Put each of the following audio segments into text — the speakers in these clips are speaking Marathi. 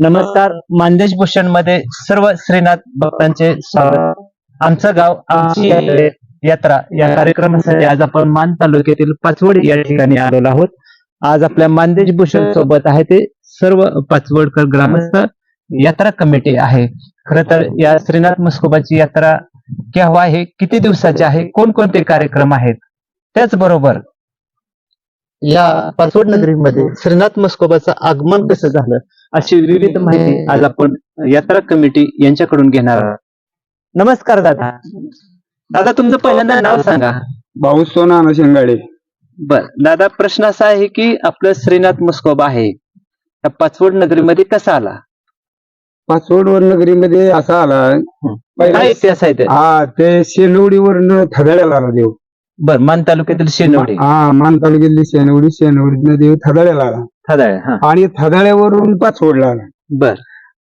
नमस्कार मानदेश भूषणमध्ये सर्व श्रीनाथ भक्तांचे स्वागत. आमचं गाव आमची यात्रा या कार्यक्रमासाठी आज आपण मान तालुक्यातील पाचवड या ठिकाणी आलेलो आहोत. आज आपल्या मानदेश भूषण सोबत आहे ते सर्व पाचवडकर ग्रामस्थ यात्रा कमिटी आहे. खर तर या श्रीनाथ मस्कोबाची यात्रा केव्हा आहे किती दिवसाची आहे? कोणकोणते कार्यक्रम आहेत? त्याचबरोबर या पाचवड नगरीमध्ये श्रीनाथ मस्कोबाचं आगमन कसं झालं अशी विविध माहिती आज आपण यात्रा कमिटी यांच्याकडून घेणार आहोत. नमस्कार दादा. दादा तुमचं पहिल्यांदा नाव सांगा. भाऊ सोना शेंगाडे बर. दादा प्रश्न असा आहे की आपलं श्रीनाथ मस्कोबा आहे. त्या पाचवड नगरीमध्ये कसा आला? पाचवड नगरीमध्ये असा आला काय इतिहास आहे ते? हा ते शेनवडीवरनं थदाड्याला आला देव. बर मान तालुक्यातील शेनवडी हा मान तालुक्यातली शेनवडी शेनवडीनं देव थदाड्याला आला. थदाळ हा. आणि थदाड्यावरून पाचवडला आला. बर.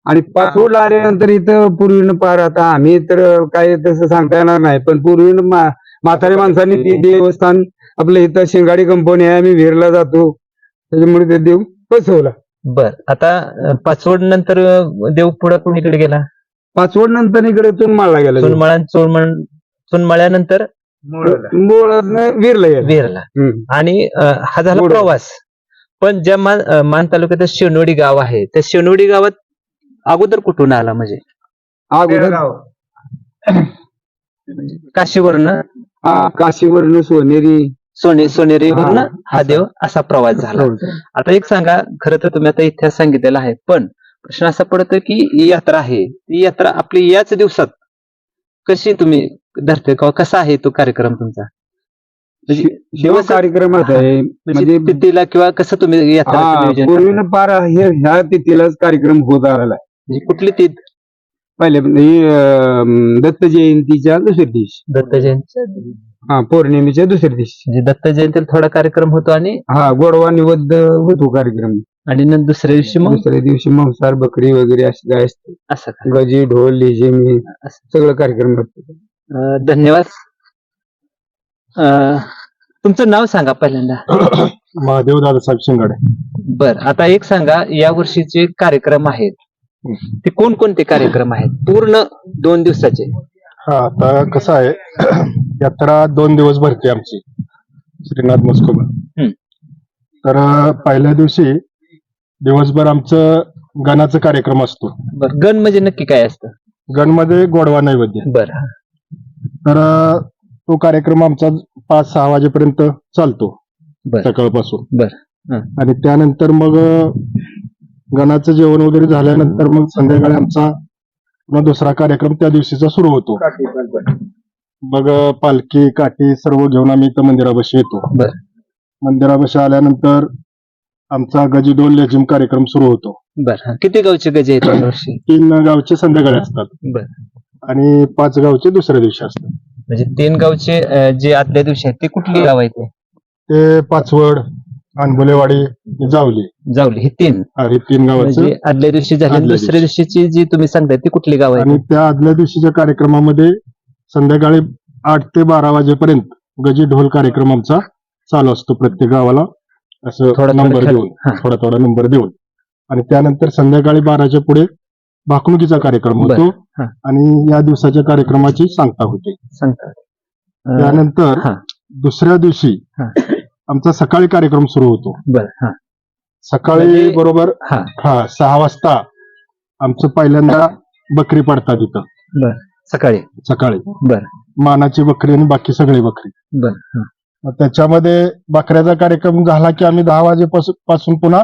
आणि पाचवडला आल्यानंतर इथं पूर्वीनं पार आता आम्ही तर काय तसं सांगता येणार नाही पण पूर्वीनं मा- म्हाताऱ्या माणसांनी ते देवस्थान आपलं इथं शिंगाडी कंपनी आहे आम्ही विहिरला जातो. त्याच्यामुळे ते देव बसवला. बर आता अं, पाचवड नंतर अं, देव पुढे कुणीकडे गेला? पाचवड नंतर इकडे माळला गेला. चुनमळा चोळमळ चुनमळ्यानंतर मोळातनं विहिरला गेला. वेरला. हम्म. आणि अं, हा झाला. प्रवास. पण ज्या मान अं, मान तालुक्यात शेनोडी गाव आहे त्या शेनोडी गावात अगोदर कुठून आला म्हणजे? अगोदर? काशीवरनं? हा काशीवरनं सोनेरी. सोने सोनेरीवरनं हा. हा देव असा प्रवास झाला. आता एक सांगा खरं तर तुम्ही आता इतिहास सांगितलेला आहे पण प्रश्न असा पडतो की ही यात्रा आहे. ती यात्रा आपली याच दिवसात कशी तुम्ही धरते किंवा कसा आहे तो कार्यक्रम तुमचा? म्हणजे शिव दिवस कार्यक्रमात आहे म्हणजे म्हणजे तिथीला किंवा कसं तुम्ही यात्रा हा पार हे ह्या तिथीलाच कार्यक्रम होत आलेला आहे. म्हणजे कुठली ती पहिले ही दत्त जयंतीच्या दुसऱ्या दिवशी. दत्त जयंती हा पौर्णिमेच्या दुसऱ्या दिवशी. म्हणजे दत्त जयंतीला थोडा कार्यक्रम होतो आणि हा गोडवा निवद्द होतो कार्यक्रम. आणि नंतर दुसऱ्या दिवशी मग? दुसऱ्या दिवशी मांसार बकरी वगैरे असे काय असते. असं का? गजी ढोल लेझिमी असं. सगळं कार्यक्रम असतो अं, धन्यवाद. अं, तुमचं नाव सांगा पहिल्यांदा. महादेव दादासाहेब शिंगाडे. बर आता एक सांगा या वर्षीचे कार्यक्रम आहेत. ते कोणकोणते कार्यक्रम आहेत? पूर्ण दोन दिवसाचे. हा आता कसं आहे यात्रा दोन दिवस भरते आमची. श्रीनाथ मस्कोबा हम्म. तर अं, पहिल्या दिवशी दिवसभर आमचं गणाचा कार्यक्रम असतो. बर गण म्हणजे नक्की काय असतं? गणमध्ये गोडवा नैवेद्य. बर. तर अं, तो कार्यक्रम आमचा पाच सहा वाजेपर्यंत चालतो. बर. सकाळपासून. बर. हं. आणि त्यानंतर मग अं, गणाचं जेवण वगैरे झाल्यानंतर मग संध्याकाळी आमचा पुन्हा दुसरा कार्यक्रम त्या दिवशीचा सुरू होतो. मग अं, पालखी काठी सर्व घेऊन आम्ही इथं मंदिरापाशी येतो. बर. मंदिरापाशी आल्यानंतर आमचा गजीडोल लेझिम कार्यक्रम सुरू होतो. बर. किती गावचे गजे आहेत या वर्षी? तीन गावचे संध्याकाळी असतात. बर. आणि पाच गावचे दुसऱ्या दिवशी असतात. म्हणजे तीन गावचे अं, जे आदल्या दिवशी आहेत ते कुठली गाव आहेत ते? ते पाचवड अनबुलेवाडी जावली. जावली. ही तीन. हा, हे तीन गावाचं म्हणजे आदल्या दिवशी झाली आणि आदल्या दुसऱ्या दिवशी. दिवशीची जी तुम्ही सांगताय ती कुठली गाव आणि आहेत त्या आदल्या दिवशीच्या कार्यक्रमामध्ये संध्याकाळी आठ ते बारा वाजेपर्यंत गजी ढोल कार्यक्रम आमचा चालू असतो प्रत्येक गावाला. असं थोडा नंबर थोडा देऊन. थोडा थोडा नंबर देऊन. आणि त्यानंतर संध्याकाळी बाराच्या पुढे भाकणुकीचा कार्यक्रम. होतो. आणि या दिवसाच्या कार्यक्रमाची सांगता होते. त्यानंतर. दुसऱ्या दिवशी. आमचा सकाळी कार्यक्रम सुरू होतो. बर हा. सकाळी म्हणजे- बरोबर हा. सहा वाजता आमचं पहिल्यांदा बकरी पडतात इथं. बर. सकाळी. सकाळी. बर. मानाची बकरी आणि बाकी सगळी बकरी. बर त्याच्यामध्ये बकऱ्याचा कार्यक्रम झाला की आम्ही दहा वाजेपासून पासून पुन्हा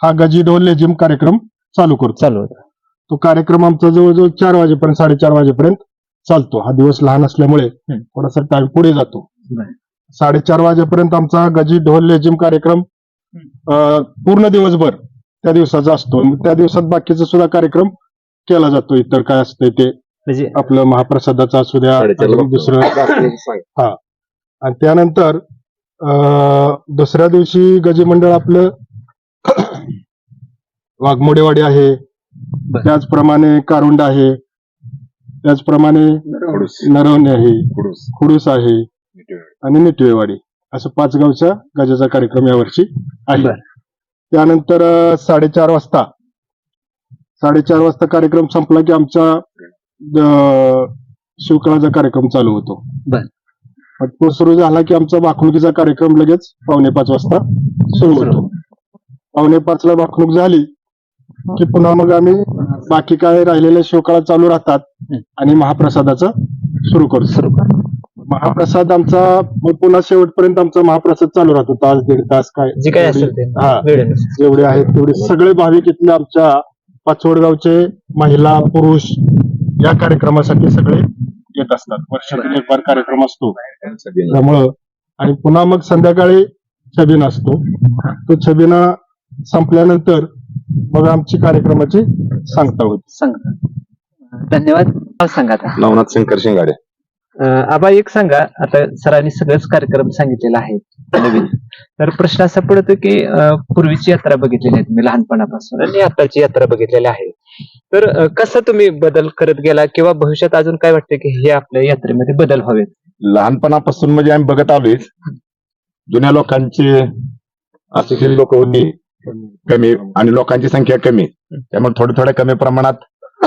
हा गजी ढोल लेझिम कार्यक्रम चालू करतो. चालू होतं. तो कार्यक्रम आमचा जवळजवळ चार वाजेपर्यंत साडेचार वाजेपर्यंत चालतो. हा दिवस लहान असल्यामुळे. थोडासा टाइम पुढे जातो. साडेचार वाजेपर्यंत आमचा गजी ढोल लेझिम कार्यक्रम पूर्ण दिवसभर त्या दिवसाचा असतो. त्या दिवसात बाकीचा सुद्धा कार्यक्रम केला जातो. इतर काय असतंय ते म्हणजे आपलं महाप्रसादाचा असू द्या दुसरं हा. आणि त्यानंतर अं, दुसऱ्या दिवशी गजी मंडळ आपलं वाघमोडेवाडी आहे. त्याचप्रमाणे कारुंड आहे. त्याचप्रमाणे नरवणे आहे. खुडूस आहे. आणि निटवेवाडी. असं पाच गावचा गजाचा कार्यक्रम यावर्षी आहे. त्यानंतर साडेचार वाजता. साडेचार वाजता कार्यक्रम संपला की आमचा शिवकळाचा कार्यक्रम चालू होतो. मग तो सुरू झाला की आमचा भाकणुकीचा कार्यक्रम लगेच पावणे पाच वाजता सुरू होतो. पावणे पाच ला भाकणूक झाली की पुन्हा मग आम्ही बाकी काय राहिलेल्या शिवकाळा चालू राहतात. आणि महाप्रसादाचा सुरू करतो. महाप्रसाद आमचा मग पुन्हा शेवटपर्यंत आमचा महाप्रसाद चालू राहतो. तास दीड तास काय जे काय हा. जेवढे आहेत तेवढे. सगळे भाविक इथले आमच्या पाचवडगावचे महिला पुरुष या कार्यक्रमासाठी सगळे येत असतात. वर्षातून एक बार कार्यक्रम असतो. त्यामुळं आणि पुन्हा मग संध्याकाळी छबिना असतो. तो छबिना संपल्यानंतर मग आमची कार्यक्रमाची सांगता होती. सांगा धन्यवाद. सांगा आता. नवनाथ शंकर शिंगाडे. अं, आबा एक सांगा. आता सरांनी सगळंच कार्यक्रम सांगितलेला आहे. नवीन. तर प्रश्न असा पडतो की अं, पूर्वीची यात्रा बघितलेली आहे तुम्ही लहानपणापासून आणि आताची यात्रा बघितलेली आहे. तर अं, कसं तुम्ही बदल करत गेला किंवा भविष्यात अजून काय वाटतं की हे आपल्या यात्रेमध्ये बदल हवेत? लहानपणापासून म्हणजे आम्ही बघत आलोय जुन्या लोकांचे अशिक्षित लोक होती कमी आणि लोकांची संख्या कमी. त्यामुळे थोड्या थोड्या कमी प्रमाणात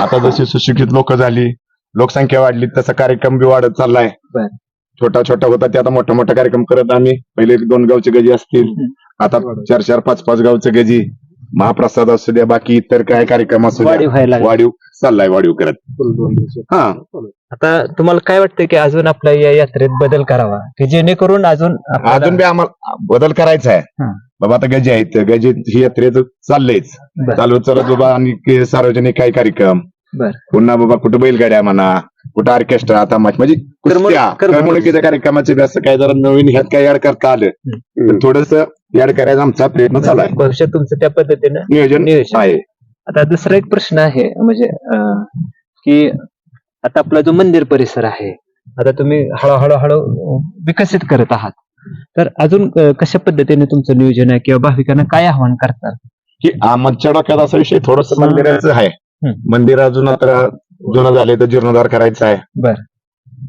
आता जशी सुशिक्षित लोक झाली लोकसंख्या वाढली तसा कार्यक्रम बी वाढत चाललाय. बर. छोटा छोटा होता ते आता मोठा मोठा कार्यक्रम करत आम्ही. पहिले दोन गावचे गजी असतील. आता चार चार पाच पाच गावचे गजी. महाप्रसाद असू द्या बाकी इतर काय कार्यक्रम असू वाढीव द्या व्हायला लागली. वाढीव चाललाय वाढीव करत हा आता तुम्हाला काय वाटतं की अजून आपल्या या यात्रेत बदल करावा की जेणेकरून अजून आपल्याला- अजून बी आम्हाला बदल करायचा आहे हा. बाबा आता गजे आहेत गजे ही यात्रेत चाललेच बर. चालू चालत बाबा आणि के- सार्वजनिक काही कार्यक्रम बर. पुन्हा बाबा कुठं बैलगाड्या म्हणा कुठं ऑर्केस्ट्रा आता म्हणजे. करमणुकीच्या कार्यक्रमाचे असं काय जरा नवीन ह्यात काय ऍड करता आलं थोडस ऍड करायचा आमचा प्रयत्न चालू आहे. भविष्यात तुमचं त्या पद्धतीनं नियोजन नियोजन. आहे. आता दुसरा एक प्रश्न आहे म्हणजे अं, की आता आपला जो मंदिर परिसर आहे आता तुम्ही हळूहळू हळू अं, विकसित करत आहात. तर अजून अं, कशा पद्धतीने तुमचं नियोजन आहे किंवा भाविकांना काय आव्हान करतात? की आमच्या डोक्यात असा विषय थोडस मंदिराचं आहे. हम्म. मंदिर अजून आता जुनं झाले तर जीर्णोद्धार करायचा आहे. बर.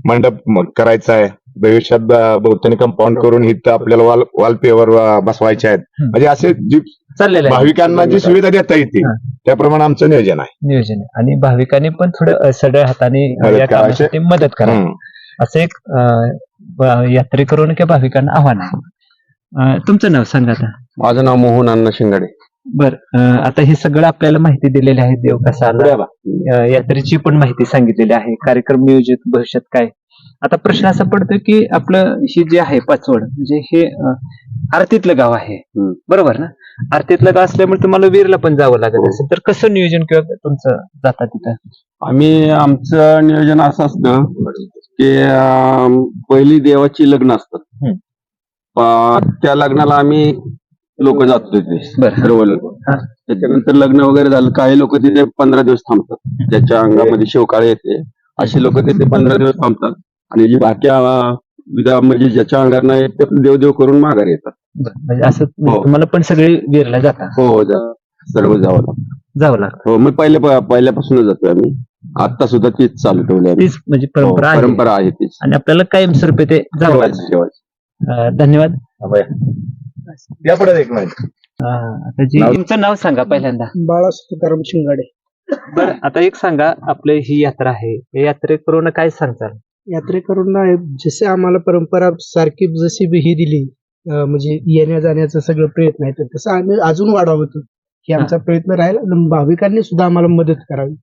मंडप म- करायचा आहे. भविष्यात ब- भोवतानी कंपाऊंड करून इथं आपल्याला वॉल वॉलपेवर बसवायचे आहेत. म्हणजे असे जी चाललेलं भाविकांना जी सुविधा देता येते. त्याप्रमाणे आमचं नियोजन आहे. नियोजन आहे. आणि भाविकांनी पण थोडं अं, सढळ हाताने मदत या करायची. कामासाठी मदत करा. असं एक यात्रेकरून किंवा भाविकांना आव्हान आहे. तुमचं नाव सांगा आता. माझं नाव मोहन अण्णा शिंगाडे. बर आता हे सगळं आपल्याला माहिती दिलेली आहे देव कसा यात्रेची पण माहिती सांगितलेली आहे. कार्यक्रम नियोजित भविष्यात काय आता प्रश्न असा पडतो की आपलं ही जे आहे पाचवड म्हणजे हे आरतीतलं गाव आहे. बरोबर ना? आरतीतलं गाव असल्यामुळे तुम्हाला वीरला पण जावं लागत असेल. तर कसं नियोजन किंवा तुमचं जाता तिथं? आम्ही आमचं नियोजन असं असतं की पहिली देवाची लग्न असतात त्या लग्नाला आम्ही लोक जातो तिथे. सर्व लोक हा. त्याच्यानंतर लग्न वगैरे झालं. काही लोक तिथे पंधरा दिवस थांबतात. ज्याच्या अंगामध्ये शिवकाळे येते अशी लोक तिथे पंधरा दिवस थांबतात. आणि जी बाकी विधा म्हणजे ज्याच्या अंगात नाही ते देवदेव करून माघार येतात. बरं. म्हणजे असं म्हणजे हो. तुम्हाला पण सगळे वीरला जाता हो हो जा- सर्व जावं लागतं. जावं लागतं. हो मी पहिले पहिल्यापासूनच जातोय आम्ही आता सुद्धा तीच चालू ठेवली आहे तीच म्हणजे हो, परंपरा आहे. परंपरा आहे तीच. आणि आपल्याला कायमस्वरूपी ते जावं लागतं. ठेवायची ठेवायची अं, धन्यवाद. या पुढे एक मिनिट अं, आता जी नाव- तुमचं नाव सांगा पहिल्यांदा. बाळा तुकाराम शिंगाडे. बरं आता एक सांगा आपली ही यात्रा आहे. या यात्रेकरून काय सांगताल? यात्रेकरूंना जसे आम्हाला परंपरा सारखी जशी बी ही दिली अं, म्हणजे येण्या जाण्याचा सगळं प्रयत्न आहे तर तसं आम्ही अजून वाढावं की आमचा प्रयत्न राहील आणि भाविकांनी सुद्धा आम्हाला मदत करावी.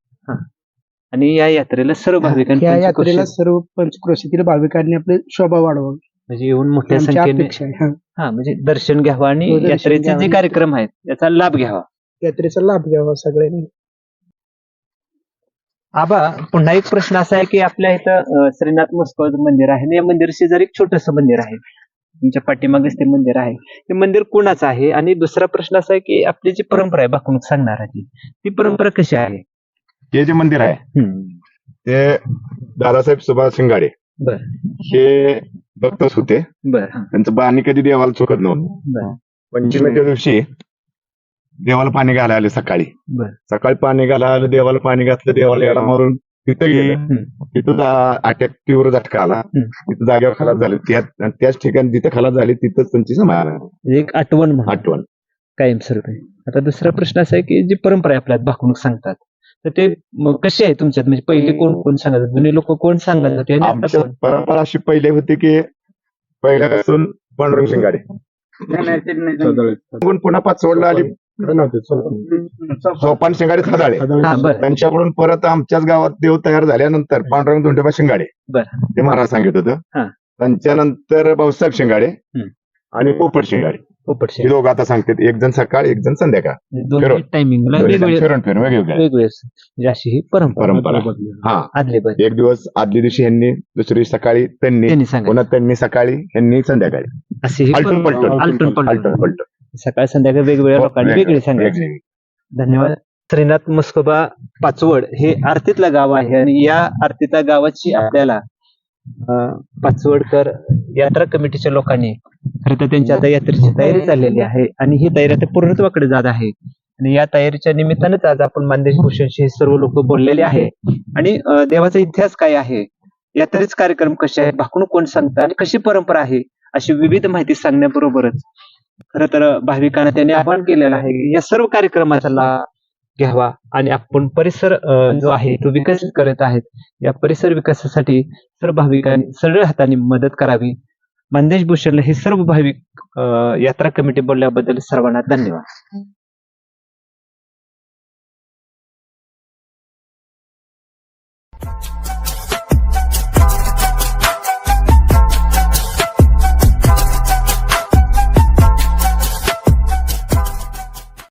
आणि या यात्रेला सर्व भाविकांनी या पंचक्रोशीत यात्रेला सर्व पंचक्रोशीतील भाविकांनी आपले शोभा वाढवावी. म्हणजे येऊन मोठ्या आमची संख्येने अपेक्षा आहे हा. हा म्हणजे दर्शन घ्यावं आणि दर्शन यात्रेचे जे. कार्यक्रम आहेत याचा लाभ घ्यावा. यात्रेचा लाभ घ्यावा सगळ्यांनी. आबा पुन्हा एक प्रश्न असा आहे की आपल्या इथं श्रीनाथ मस्कोज मंदिर आहे. आणि या मंदिर शेजारी एक छोटस मंदिर आहे तुमच्या पाठीमागेच ते मंदिर आहे. ते मंदिर कोणाचं आहे? आणि दुसरा प्रश्न असा आहे की आपली जी परंपरा आहे बाकुणूक सांगणाराची ती परंपरा कशी आहे? हे जे मंदिर आहे. ते दादासाहेब सुभाष शिंगाडे. बर. हे भक्तच होते. बर हा, त्यांचं बाणी कधी देवाला चुकत नव्हतं. पंचमीच्या दिवशी देवाला पाणी घालायला आले सकाळी. बर. सकाळी पाणी घालायला देवाला पाणी घातलं देवाला एडा मारून तिथं गेलं. हम्म. तिथं अटॅक तीव्र झटका आला. हम्म. तिथं जागेवर खलास झाले. त्या- त्याच ठिकाणी जिथं खलास झाली तिथंच त्यांची समाधान एक आठवण म्हणून आठवण. कायमस्वरूपी आता दुसरा प्रश्न असा आहे की जी परंपरा आहे आपल्यात भाकणूक सांगतात तर ते मग कशी आहे तुमच्यात? म्हणजे पहिले कोण कोण सांगत जुने लोक कोण सांगत होते आणि आता आमच्या कोण? परंपरा अशी पहिले होती की पहिल्यापासून पांडुरंग शिंगाडे. पुन्हा पाचवडला आली सोपान शिंगाडे खदाळे हा बरं. त्यांच्याकडून परत आमच्याच गावात देव तयार झाल्यानंतर पांडुरंग धोंडेबा शिंगाडे. बरं. ते महाराज सांगित होतं. हा. त्यांच्यानंतर भाऊसाहेब शिंगाडे हम्म. आणि पोपट शिंगाडे. पोपट हे दोघं आता सांगतात एक जण सकाळ एक जण संध्याकाळ. दोन्ही फिरून. टायमिंगला दोन्ही जण वेगवेगळे फिरून फिरून वेगवेगळे. वेगवेगळे म्हणजे अशी ही परंपरा परंपरा. हा. आदले बदले एक दिवस आदल्या दिवशी ह्यांनी दुसरी सकाळी त्यांनी त्यांनी सांगा पुन्हा त्यांनी सकाळी ह्यांनी संध्याकाळी. अशी ही आलटून परंपरा. पलटून. आलटून पलटून. आलटून पलटून. सकाळ संध्याकाळ वेगवेगळ्या लोकांनी वेगळे सांगायचे. धन्यवाद. श्रीनाथ मस्कोबा पाचवड हे आरतीतलं गाव आहे आणि या आरतीतल्या गावाची आपल्याला पाचवडकर यात्रा कमिटीच्या लोकांनी खरं तर त्यांची आता यात्रेची तयारी चाललेली आहे आणि ही तयारी आता पूर्णत्वाकडे जात आहे. आणि या तयारीच्या निमित्तानेच आज आपण मानदेश भूषणशी हे सर्व लोक बोललेले आहे. आणि देवाचा इतिहास काय आहे? यात्रेच कार्यक्रम कसे आहेत? भाकणूक कोण सांगतात आणि कशी परंपरा आहे? अशी विविध माहिती सांगण्याबरोबरच खरं तर भाविकांना त्यांनी आवाहन केलेलं आहे. या सर्व कार्यक्रमाचा लाभ घ्यावा आणि आपण परिसर जो आहे तो विकसित करत आहेत. या परिसर विकासासाठी सर्व भाविकांनी सरळ हाताने मदत करावी. मंदेश भूषणला हे सर्व भाविक यात्रा कमिटी बोलल्याबद्दल सर्वांना धन्यवाद.